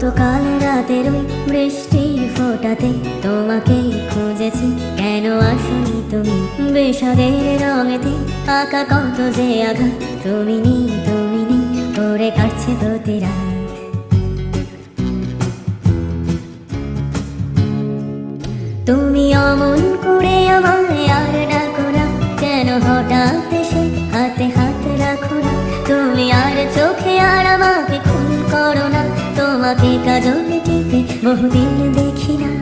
গতকাল রাতের ওই বৃষ্টি ফোটাতে তোমাকে খুঁজেছি। কেন আসনি তুমি বিষাদের রঙেতে? আঁকা কত যে আঘাত? তুমি নি তুমি নি করে কাটছে প্রতি রাত। তুমি অমন করে আমায় আর ডাকো না। কেন হঠাৎ তোমাকে কাজলে টিপে বহুদিন দেখি না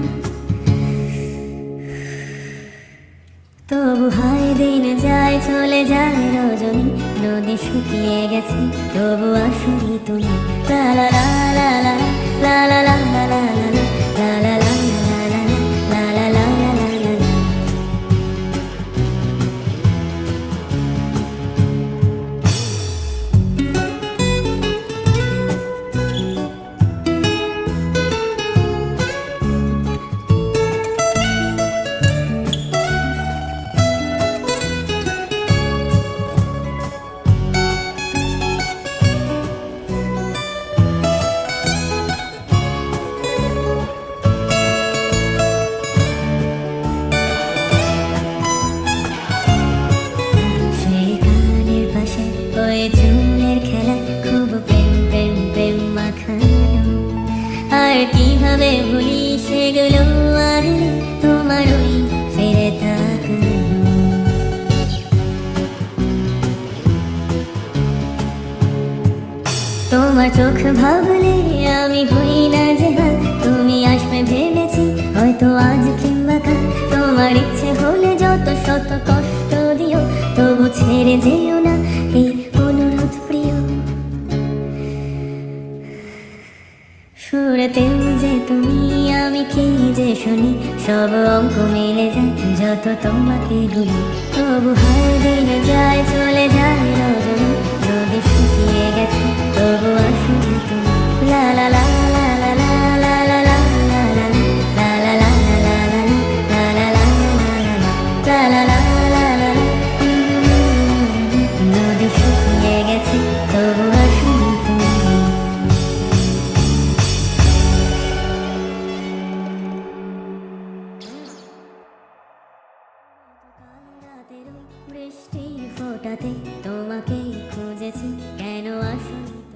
তবু হায় দিন যায়, চলে যায় রজনী। নদী শুকিয়ে গেছে, তবু আসুনি তুমি। লা লা লা লা লা লা লা। ওই খেলা খুব প্রেম প্রেম প্রেম মাখানো। আর কীভাবে ভুলি সেগুলো আর তোমার ওই তোমার চোখ ভাবলে আমি হই না যে হাল তুমি আসবে ভেবেছি হয়তো আজ কিংবা তোমার ইচ্ছে হলে যত শত কষ্ট দিও, তবু ছেড়ে যেও সুরতে যে তুমি আমি কি যে শুনি সব অঙ্ক মিলে যায় যত তোমাকে গুলি তবু হার দিনে যায় চলে যায় রজন যদি শুকিয়ে গেছে তবু আসলে তুমি লা লা লা বৃষ্টি ফোটাতে তোমাকে খুঁজেছি। কেন আসুন?